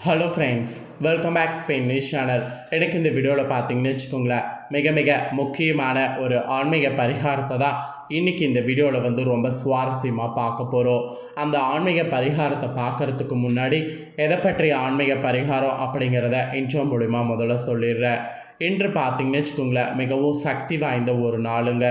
Hello friends welcome back Spain news channel எனக்கு இந்த வீடியோவில் பார்த்தீங்கன்னு வச்சுக்கோங்களேன் மிக மிக முக்கியமான ஒரு ஆன்மீக பரிகாரத்தை தான் இன்றைக்கி இந்த வீடியோவில் வந்து ரொம்ப சுவாரஸ்யமாக பார்க்க போகிறோம் அந்த ஆன்மீக பரிகாரத்தை பார்க்குறதுக்கு முன்னாடி எதை பற்றிய ஆன்மீக பரிகாரம் அப்படிங்கிறத இன்ட்ரோ மூலிமா முதல்ல சொல்லிடுறேன். இன்று பார்த்தீங்கன்னு வச்சுக்கோங்களேன் மிகவும் சக்தி வாய்ந்த ஒரு நாளுங்க.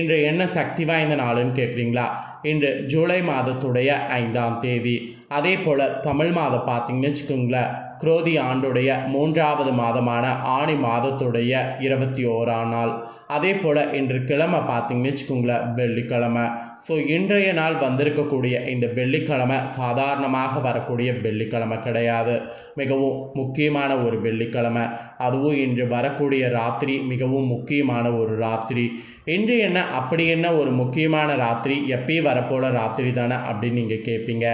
இன்று என்ன சக்தி வாய்ந்த நாளுன்னு கேட்குறீங்களா இன்று ஜூலை மாதத்துடைய ஐந்தாம் தேதி. அதே போல் தமிழ் மாதம் பார்த்தீங்கன்னு வச்சுக்கோங்களேன் குரோதி ஆண்டுடைய மூன்றாவது மாதமான ஆணி மாதத்துடைய இருபத்தி ஓராம் நாள். அதே போல் இன்று கிழமை பார்த்தீங்கன்னு வச்சுக்கோங்களேன் வெள்ளிக்கிழமை. ஸோ இன்றைய நாள் வந்திருக்கக்கூடிய இந்த வெள்ளிக்கிழமை சாதாரணமாக வரக்கூடிய வெள்ளிக்கிழமை கிடையாது. மிகவும் முக்கியமான ஒரு வெள்ளிக்கிழமை. அதுவும் இன்று வரக்கூடிய ராத்திரி மிகவும் முக்கியமான ஒரு ராத்திரி. இன்று என்ன அப்படி என்ன ஒரு முக்கியமான ராத்திரி எப்பயும் வரப்போல ராத்திரி தானே அப்படின்னு நீங்கள் கேட்பீங்க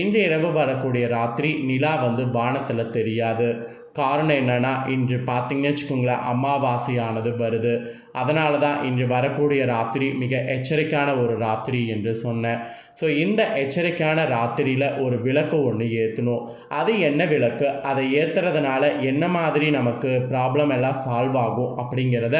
இன்று இரவு வரக்கூடிய ராத்திரி நிலா வந்து வானத்தில் தெரியாது. காரணம் என்னென்னா இன்று பார்த்தீங்கன்னு வச்சுக்கோங்களேன் அமாவாசையானது வருது. அதனால தான் இன்று வரக்கூடிய ராத்திரி மிக எச்சரிக்கையான ஒரு ராத்திரி என்று சொன்னேன். ஸோ இந்த எச்சரிக்கையான ராத்திரியில் ஒரு விளக்கு ஒன்று ஏற்றணும் அது என்ன விளக்கு? அதை ஏற்றுறதுனால என்ன மாதிரி நமக்கு ப்ராப்ளம் எல்லாம் சால்வ் ஆகும் அப்படிங்கிறத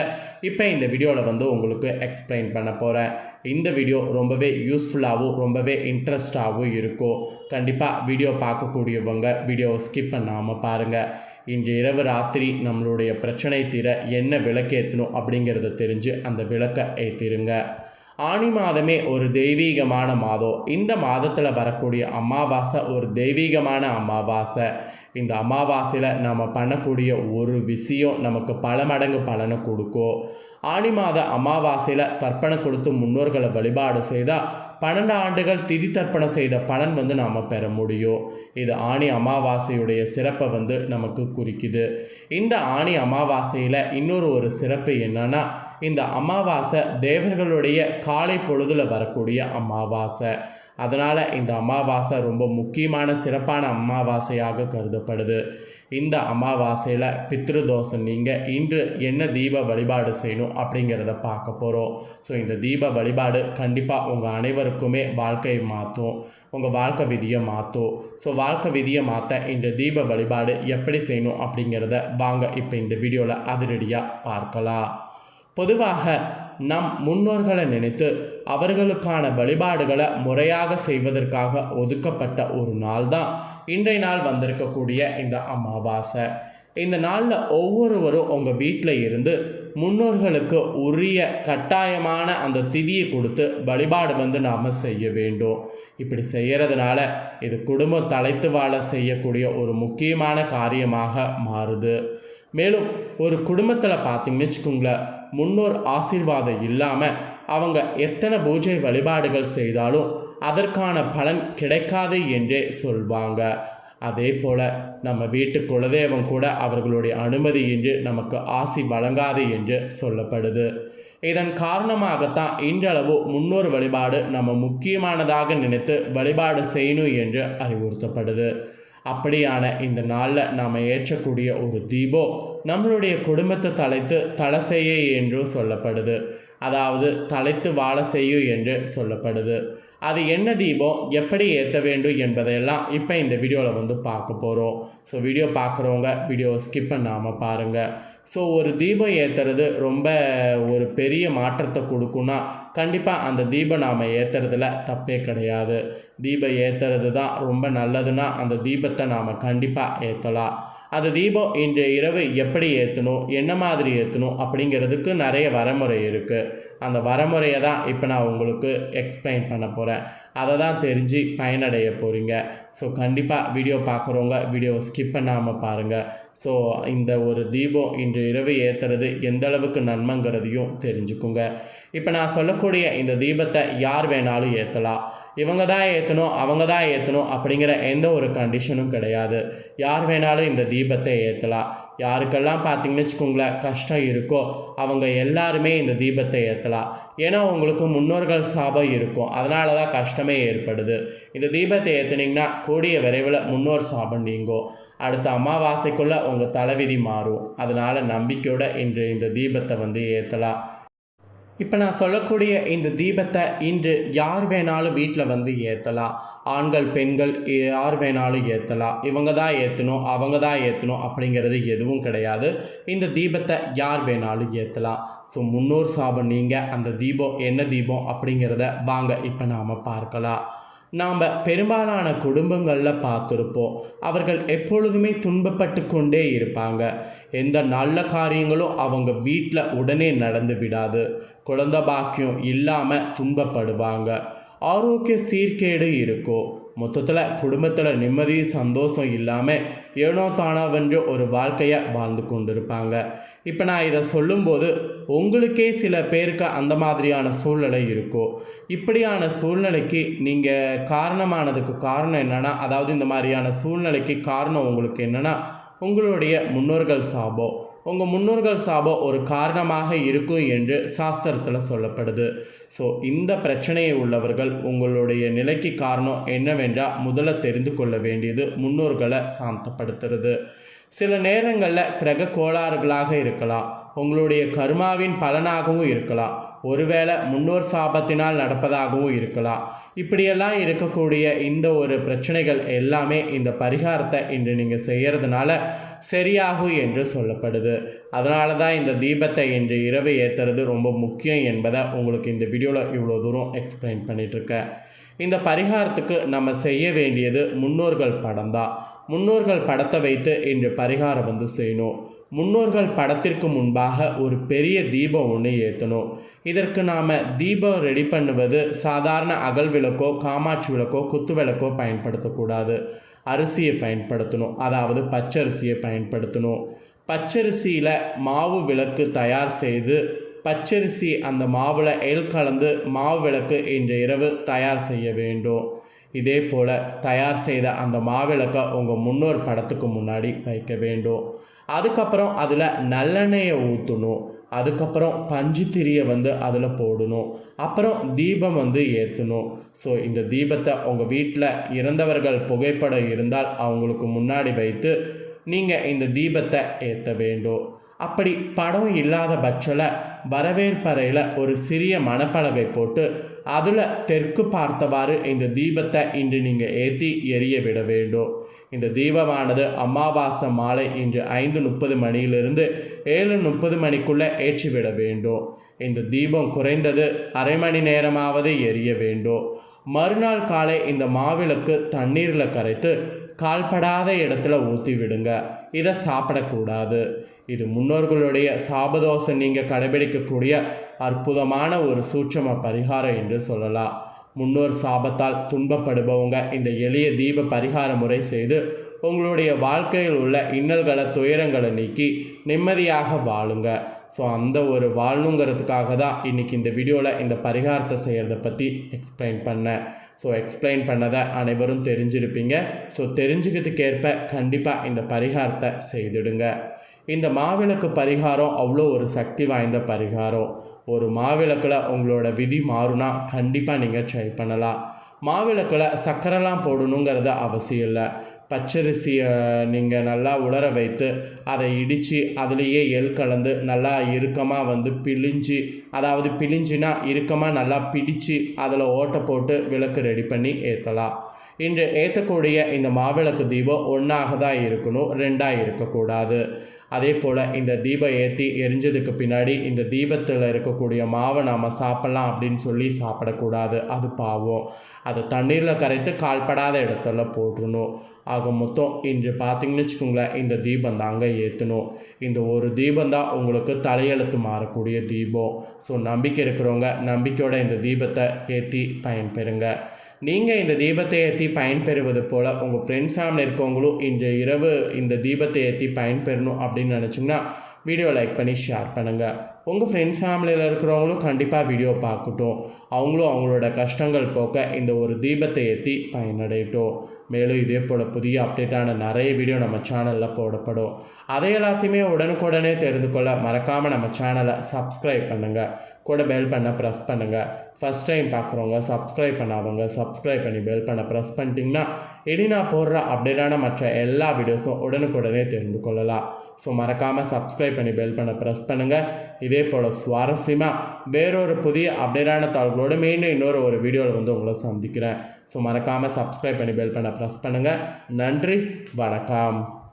இப்போ இந்த வீடியோவில் வந்து உங்களுக்கு எக்ஸ்பிளைன் பண்ண போகிறேன் இந்த வீடியோ ரொம்பவே யூஸ்ஃபுல்லாகவும் ரொம்பவே இன்ட்ரெஸ்டாகவும் இருக்கும். கண்டிப்பாக வீடியோ பார்க்கக்கூடியவங்க வீடியோவை ஸ்கிப் பண்ணாமல் பாருங்கள் இன்று இரவு ராத்திரி நம்மளுடைய பிரச்சனை தீர என்ன விளக்கேற்றணும் அப்படிங்கிறத தெரிஞ்சு அந்த விளக்கை ஏற்றிருங்க ஆணி மாதமே ஒரு தெய்வீகமான மாதம். இந்த மாதத்தில் வரக்கூடிய அமாவாசை ஒரு தெய்வீகமான அமாவாசை. இந்த அமாவாசையில் நம்ம பண்ணக்கூடிய ஒரு விஷயம் நமக்கு பல மடங்கு பலனை கொடுக்கும். ஆனி மாத அமாவாசையில் தர்ப்பணம் கொடுத்து முன்னோர்களை வழிபாடு செய்தால் பன்னெண்டு ஆண்டுகள் திதி தர்ப்பணம் செய்த பலன் வந்து நாம் பெற முடியும். இது ஆணி அமாவாசையுடைய சிறப்பை வந்து நமக்கு குறிக்குது. இந்த ஆணி அமாவாசையில் இன்னொரு ஒரு சிறப்பு என்னன்னா இந்த அமாவாசை தேவர்களுடைய காலை பொழுதில் வரக்கூடிய அமாவாசை. அதனால் இந்த அமாவாசை ரொம்ப முக்கியமான சிறப்பான அமாவாசையாக கருதப்படுது. இந்த அமாவாசையில் பித்ருதோஷம் நீங்கள் இன்று என்ன தீப வழிபாடு செய்யணும் அப்படிங்கிறத பார்க்க போகிறோம் ஸோ இந்த தீப வழிபாடு கண்டிப்பாக உங்கள் அனைவருக்குமே வாழ்க்கையை மாற்றும். உங்கள் வாழ்க்கை விதியை மாற்றும். ஸோ வாழ்க்கை விதியை மாற்ற இந்த தீப வழிபாடு எப்படி செய்யணும் அப்படிங்கிறத வாங்க இப்போ இந்த வீடியோவில் அதிரடியாக பார்க்கலாம். பொதுவாக நம் முன்னோர்களை நினைத்து அவர்களுக்கான வழிபாடுகளை முறையாக செய்வதற்காக ஒதுக்கப்பட்ட ஒரு நாள் தான் இன்றைய நாள் வந்திருக்கக்கூடிய இந்த அமாவாசை. இந்த நாளில் ஒவ்வொருவரும் உங்கள் வீட்டில் இருந்து முன்னோர்களுக்கு உரிய கட்டாயமான அந்த திதியை கொடுத்து வழிபாடு வந்து நாம் செய்ய வேண்டும். இப்படி செய்கிறதுனால இது குடும்பம் தலைத்து வாழ செய்யக்கூடிய ஒரு முக்கியமான காரியமாக மாறுது. மேலும் ஒரு குடும்பத்தில் பார்த்தீங்கன்னு வச்சுக்கோங்களேன் முன்னோர் ஆசீர்வாதம் இல்லாமல் அவங்க எத்தனை பூஜை வழிபாடுகள் செய்தாலும் அதற்கான பலன் கிடைக்காது என்றே சொல்வாங்க. அதே போல் நம்ம வீட்டு குலதெய்வம் கூட அவர்களுடைய அனுமதியின்றி நமக்கு ஆசி வழங்காது என்று சொல்லப்படுது. இதன் காரணமாகத்தான் இன்றளவு முன்னோர் வழிபாடு நம்ம முக்கியமானதாக நினைத்து வழிபாடு செய்யணும் என்று அறிவுறுத்தப்படுது. அப்படியான இந்த நாளில் நாம் ஏற்றக்கூடிய ஒரு தீபம் நம்மளுடைய குடும்பத்தை தலைத்து தலை செய்ய என்றும் சொல்லப்படுது. அதாவது தலைத்து வாழ செய்யும் என்று சொல்லப்படுது. அது என்ன தீபம்? எப்படி ஏற்ற வேண்டும் என்பதையெல்லாம் இப்போ இந்த வீடியோவில் வந்து பார்க்க போகிறோம் ஸோ வீடியோ பார்க்குறவங்க வீடியோவை ஸ்கிப் பண்ணாமல் பாருங்கள் ஸோ ஒரு தீபம் ஏற்றுறது ரொம்ப ஒரு பெரிய மாற்றத்தை கொடுக்குன்னா கண்டிப்பாக அந்த தீபம் நாம் ஏற்றுறதுல தப்பே கிடையாது. தீபம் ஏற்றுறது தான் ரொம்ப நல்லதுன்னா அந்த தீபத்தை நாம் கண்டிப்பாக ஏற்றலாம் அந்த தீபம் இன்று இரவு எப்படி ஏற்றணும் என்ன மாதிரி ஏற்றணும் அப்படிங்கிறதுக்கு நிறைய வரமுறை இருக்குது அந்த வரமுறையை தான் இப்போ நான் உங்களுக்கு எக்ஸ்பிளைன் பண்ண போகிறேன் அதை தான் தெரிஞ்சு பயனடைய போகிறீங்க ஸோ கண்டிப்பாக வீடியோ பார்க்குறவங்க வீடியோவை ஸ்கிப் பண்ணாமல் பாருங்கள் ஸோ இந்த ஒரு தீபம் இன்று இரவு ஏற்றுறது எந்த அளவுக்கு நன்மைங்கிறதையும் தெரிஞ்சுக்குங்க. இப்போ நான் சொல்லக்கூடிய இந்த தீபத்தை யார் வேணாலும் ஏற்றலாம் இவங்க தான் ஏற்றணும் அவங்க தான் ஏற்றணும் அப்படிங்கிற எந்த ஒரு கண்டிஷனும் கிடையாது. யார் வேணாலும் இந்த தீபத்தை ஏற்றலாம் யாருக்கெல்லாம் பார்த்தீங்கன்னு வச்சுக்கோங்களேன் கஷ்டம் இருக்கோ அவங்க எல்லாருமே இந்த தீபத்தை ஏற்றலாம் ஏன்னா உங்களுக்கு முன்னோர்கள் சாபம் இருக்கும். அதனால தான் கஷ்டமே ஏற்படுது. இந்த தீபத்தை ஏற்றுனீங்கன்னா கூடிய விரைவில் முன்னோர் சாபம் நீங்கும். அடுத்த அமாவாசைக்குள்ளே உங்கள் தலைவிதி மாறும். அதனால் நம்பிக்கையோடு இன்று இந்த தீபத்தை வந்து ஏற்றலாம் இப்போ நான் சொல்லக்கூடிய இந்த தீபத்தை இன்று யார் வேணாலும் வீட்டில் வந்து ஏற்றலாம் ஆண்கள் பெண்கள் யார் வேணாலும் ஏற்றலாம் இவங்க தான் ஏற்றணும் அவங்க தான் ஏற்றணும் அப்படிங்கிறது எதுவும் கிடையாது. இந்த தீபத்தை யார் வேணாலும் ஏற்றலாம் ஸோ முன்னோர் சாபம் நீங்கள் அந்த தீபம் என்ன தீபம் அப்படிங்கிறத வாங்க இப்போ நாம் பார்க்கலாம். நாம் பெரும்பாலான குடும்பங்களில் பார்த்துருப்போம். அவர்கள் எப்பொழுதுமே துன்பப்பட்டு கொண்டே இருப்பாங்க. எந்த நல்ல காரியங்களும் அவங்க வீட்டில் உடனே நடந்து விடாது. குழந்த பாக்கியம் இல்லாமல் துன்பப்படுவாங்க. ஆரோக்கிய சீர்கேடு இருக்கும். மொத்தத்தில் குடும்பத்தில் நிம்மதி சந்தோஷம் இல்லாமல் ஏனோ தானாவென்று ஒரு வாழ்க்கையை வாழ்ந்து கொண்டிருப்பாங்க. இப்போ நான் இதை சொல்லும்போது உங்களுக்கே சில பேருக்கு அந்த மாதிரியான சூழ்நிலை இருக்கும் இப்படியான சூழ்நிலைக்கு நீங்கள் காரணமானதுக்கு காரணம் என்னென்னா அதாவது இந்த மாதிரியான சூழ்நிலைக்கு காரணம் உங்களுக்கு என்னென்னா உங்களுடைய முன்னோர்கள் சாபம் உங்கள் முன்னோர்கள் சாபம் ஒரு காரணமாக இருக்கும் என்று சாஸ்திரத்தில் சொல்லப்படுது. ஸோ இந்த பிரச்சனையை உள்ளவர்கள் உங்களுடைய நிலைக்கு காரணம் என்னவென்றால் முதல்ல தெரிந்து கொள்ள வேண்டியது முன்னோர்களை சாந்தப்படுத்துறது. சில நேரங்களில் கிரக கோளாறுகளாக இருக்கலாம். உங்களுடைய கர்மாவின் பலனாகவும் இருக்கலாம். ஒருவேளை முன்னோர் சாபத்தினால் நடப்பதாகவும் இருக்கலாம். இப்படியெல்லாம் இருக்கக்கூடிய இந்த ஒரு பிரச்சனைகள் எல்லாமே இந்த பரிகாரத்தை இன்று நீங்கள் செய்கிறதுனால சரியாகும் என்று சொல்லப்படுது. அதனால தான் இந்த தீபத்தை இன்று இரவு ஏற்றுறது ரொம்ப முக்கியம் என்பதை உங்களுக்கு இந்த வீடியோவில் இவ்வளோ தூரம் எக்ஸ்பிளைன் பண்ணிகிட்ருக்கேன் இந்த பரிகாரத்துக்கு நம்ம செய்ய வேண்டியது முன்னோர்கள் படம் தான். முன்னோர்கள் படத்தை வைத்து இன்று பரிகாரம் வந்து செய்யணும். முன்னோர்கள் படத்திற்கு முன்பாக ஒரு பெரிய தீபம் ஒன்று ஏற்றணும் இதற்கு நாம் தீபம் ரெடி பண்ணுவது சாதாரண அகல் விளக்கோ காமாட்சி விளக்கோ குத்து விளக்கோ பயன்படுத்தக்கூடாது. அரிசியை பயன்படுத்தணும். அதாவது பச்சரிசியை பயன்படுத்தணும். பச்சரிசியில் மாவு விளக்கு தயார் செய்து பச்சரிசி அந்த மாவில் எல் கலந்து மாவு விளக்கு இன்று இரவு தயார் செய்ய வேண்டும். இதே போல் தயார் செய்த அந்த மாவிளக்கை உங்கள் முன்னோர் படத்துக்கு முன்னாடி வைக்க வேண்டும். அதுக்கப்புறம் அதில் நல்லெண்ணெயை ஊற்றணும் அதுக்கப்புறம் பஞ்சு திரியை வந்து அதில் போடணும். அப்புறம் தீபம் வந்து ஏற்றணும் ஸோ இந்த தீபத்தை உங்கள் வீட்டில் இறந்தவர்கள் புகைப்படம் இருந்தால் அவங்களுக்கு முன்னாடி வைத்து நீங்கள் இந்த தீபத்தை ஏற்ற வேண்டும். அப்படி படம் இல்லாத பட்சத்தில் வரவேற்பறையில் ஒரு சிறிய மணப்பலகை போட்டு அதில் தெற்கு பார்த்தவாறு இந்த தீபத்தை இன்று நீங்கள் ஏற்றி எரிய விட வேண்டும். இந்த தீபமானது அமாவாசை மாலை இன்று ஐந்து முப்பது மணியிலிருந்து ஏழு முப்பது மணிக்குள்ளே ஏற்றிவிட வேண்டும். இந்த தீபம் குறைந்தது அரை மணி நேரமாவது எரிய வேண்டும். மறுநாள் காலை இந்த மாவிளக்கு தண்ணீரில் கரைத்து கால்படாத இடத்துல ஊற்றி விடுங்க இதை சாப்பிடக்கூடாது. இது முன்னோர்களுடைய சாபதோஷம். நீங்கள் கடைபிடிக்கக்கூடிய அற்புதமான ஒரு சூட்சம பரிகாரம் என்று சொல்லலாம். முன்னோர் சாபத்தால் துன்பப்படுபவங்க. இந்த எளிய தீப பரிகார முறை செய்து உங்களுடைய வாழ்க்கையில் உள்ள இன்னல்களை துயரங்களை நீக்கி நிம்மதியாக வாழுங்க. ஸோ அந்த ஒரு வாழணுங்கிறதுக்காக தான் இன்றைக்கி இந்த வீடியோவில் இந்த பரிகாரத்தை செய்கிறத பற்றி எக்ஸ்பிளைன் பண்ணேன். ஸோ எக்ஸ்பிளைன் பண்ணதை அனைவரும் தெரிஞ்சிருப்பீங்க. ஸோ தெரிஞ்சுக்கிறதுக்கேற்ப கண்டிப்பாக இந்த பரிகாரத்தை செய்துடுங்க. இந்த மாவிளக்கு பரிகாரம் அவ்வளோ ஒரு சக்தி வாய்ந்த பரிகாரம். ஒரு மாவிளக்கில் உங்களோட விதி மாறுனா கண்டிப்பாக நீங்கள் ட்ரை பண்ணலாம். மாவிளக்கில் சர்க்கரைலாம் போடணுங்கிறது அவசியம் இல்லை. பச்சரிசியை நீங்கள் நல்லா உலர வைத்து அதை இடித்து அதுலேயே எள் கலந்து நல்லா இறுக்கமாக வந்து பிழிஞ்சு அதாவது பிழிஞ்சுனா இறுக்கமாக நல்லா பிடிச்சு அதில் ஓட்டை போட்டு விளக்கு ரெடி பண்ணி ஏற்றலாம் இன்று ஏற்றக்கூடிய இந்த மாவிளக்கு தீபம் ஒன்றாக தான் இருக்கணும் ரெண்டாக இருக்கக்கூடாது. அதே போல் இந்த தீபம் ஏற்றி எரிஞ்சதுக்கு பின்னாடி இந்த தீபத்தில் இருக்கக்கூடிய மாவை நாம் சாப்பிட்லாம் அப்படின்னு சொல்லி சாப்பிடக்கூடாது. அது பாவம். அதை தண்ணீரில் கரைத்து கால்படாத இடத்துல போட்டுருணும் ஆக மொத்தம் இன்று பார்த்தீங்கன்னு வச்சுக்கோங்களேன் இந்த தீபம் தாங்க ஏற்றணும் இந்த ஒரு தீபம் தான் உங்களுக்கு தலையெழுத்து மாறக்கூடிய தீபம். ஸோ நம்பிக்கை இருக்கிறவங்க நம்பிக்கையோட இந்த தீபத்தை ஏற்றி பயன்பெறுங்க. நீங்கள் இந்த தீபத்தை ஏற்றி பயன்பெறுவது போல் உங்கள் ஃப்ரெண்ட்ஸ் ஃபேமிலி இருக்கவங்களும் இன்று இரவு இந்த தீபத்தை ஏற்றி பயன்பெறணும் அப்படின்னு நினச்சிங்கன்னா வீடியோ லைக் பண்ணி ஷேர் பண்ணுங்கள் உங்கள் ஃப்ரெண்ட்ஸ் ஃபேமிலியில் இருக்கிறவங்களும் கண்டிப்பாக வீடியோ பார்க்கட்டும். அவங்களும் அவங்களோட கஷ்டங்கள் போக்க இந்த ஒரு தீபத்தை ஏற்றி பயனடையட்டும். மேலும் இதே போல் புதிய அப்டேட்டான நிறைய வீடியோ நம்ம சேனலில் போடப்படும். அதை எல்லாத்தையுமே உடனுக்குடனே தெரிந்து கொள்ள மறக்காமல் நம்ம சேனலை சப்ஸ்கிரைப் பண்ணுங்கள் கூட பெல் பண்ண ப்ரெஸ் பண்ணுங்கள் ஃபஸ்ட் டைம் பார்க்குறவங்க சப்ஸ்கிரைப் பண்ணாதவங்க சப்ஸ்கிரைப் பண்ணி பெல் பண்ண ப்ரெஸ் பண்ணிட்டீங்கன்னா இனி நான் போடுற அப்டேட்டான மற்ற எல்லா வீடியோஸும் உடனுக்குடனே தெரிந்து கொள்ளலாம். ஸோ மறக்காமல் சப்ஸ்கிரைப் பண்ணி பெல் பண்ண ப்ரெஸ் பண்ணுங்கள் இதே போல் சுவாரஸ்யமாக வேறொரு புதிய அப்டேட்டான தாள்களோடு மீண்டும் இன்னொரு ஒரு வீடியோவில் வந்து உங்களை சந்திக்கிறேன். ஸோ மறக்காமல் சப்ஸ்கிரைப் பண்ணி பெல் பண்ண ப்ரெஸ் பண்ணுங்கள் நன்றி வணக்கம்.